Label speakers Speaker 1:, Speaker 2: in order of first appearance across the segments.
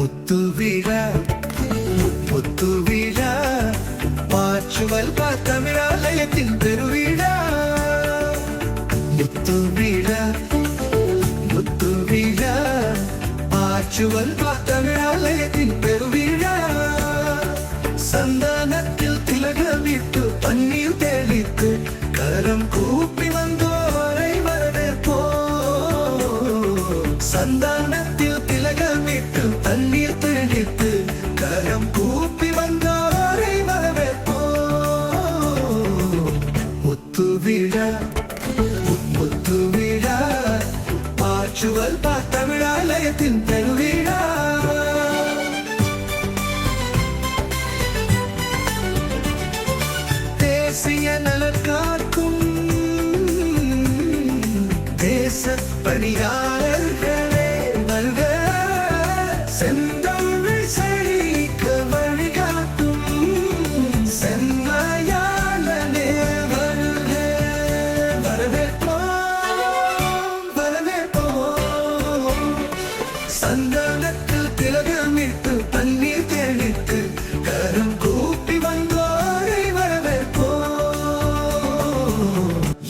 Speaker 1: முத்து விழா முத்து விழா பாச்சுவல் தமிழாலயத்தின் பெருவிழா முத்து விழா முத்து விழா பாச்சுவல் தமிழாலயத்தின் பெருவிழா சந்தானத்தில் திலகமிட்டு பன்னீர் தெளித்து கரம் கூப்பி விழா முத்து விழா பாச்சுவல் தமிழாலயத்தின் பெருவிழா தேசிய நலன் காக்கும் தேச பணியாளர்களே வருக சென்ற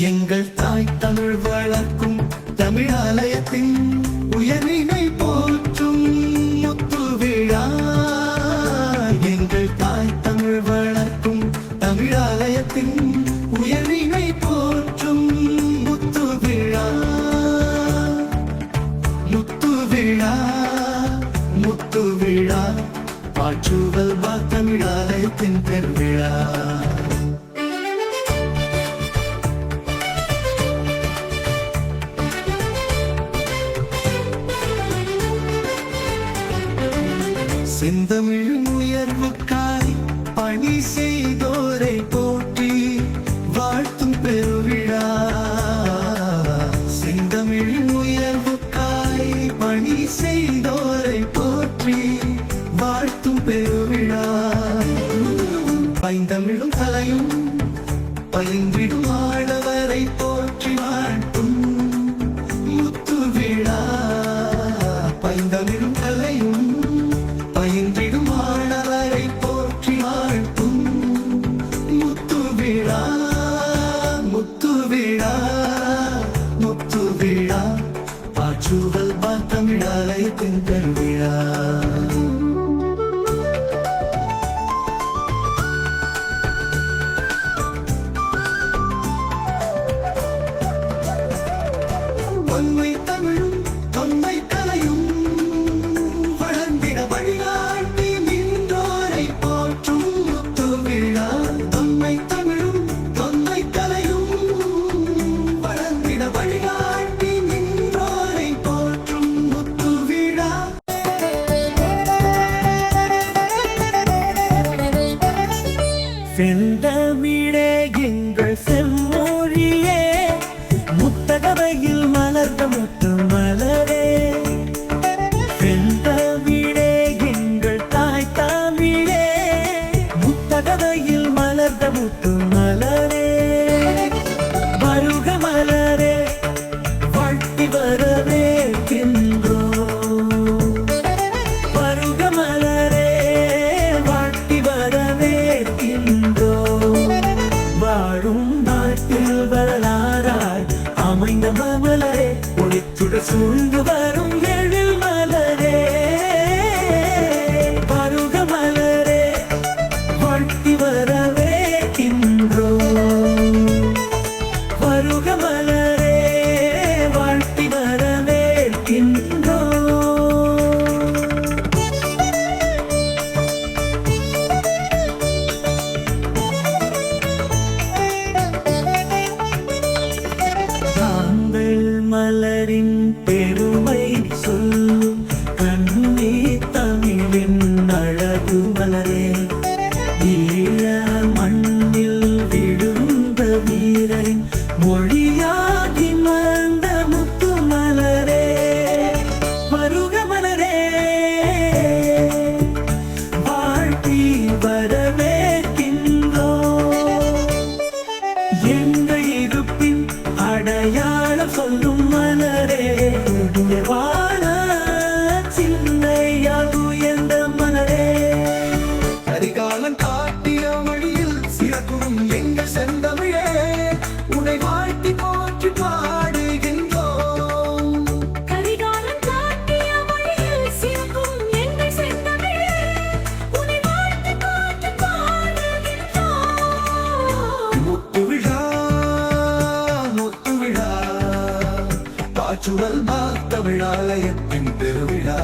Speaker 1: எங்கள் தாய் தமிழ் வளர்க்கும் தமிழ் ஆலயத்தின் உயர்வினை போற்றும் முத்து விழா. எங்கள் தாய் தமிழ் வளர்க்கும் தமிழ் ஆலயத்தின் உயர்வினை போற்றும் முத்து விழா. முத்து விழா முத்து விழா. பாற்றுவல் வா தமிழாலயத்தின் பெருவிழா. செந்தமிழ் உயர்வுக்காய் பணி செய்தோரை போற்றி வாழ்த்தும் பெருவிழா. செந்தமிழ் உயர்வுக்காய் பணி செய்தோரை போற்றி வாழ்த்தும் பெருவிழா. பைந்தமிழும் கலையும் பயின்றிடும் ஆடவரை போ
Speaker 2: சூழ்ந்து வரும் எழில் மலரே பருக மலரே வாழ்த்தி வரவேற்கின்றோ வருக மலரே. அழகு மலரே
Speaker 1: மாற்றுவல் மாத்தமிழாலயத்தின் திருவிழா.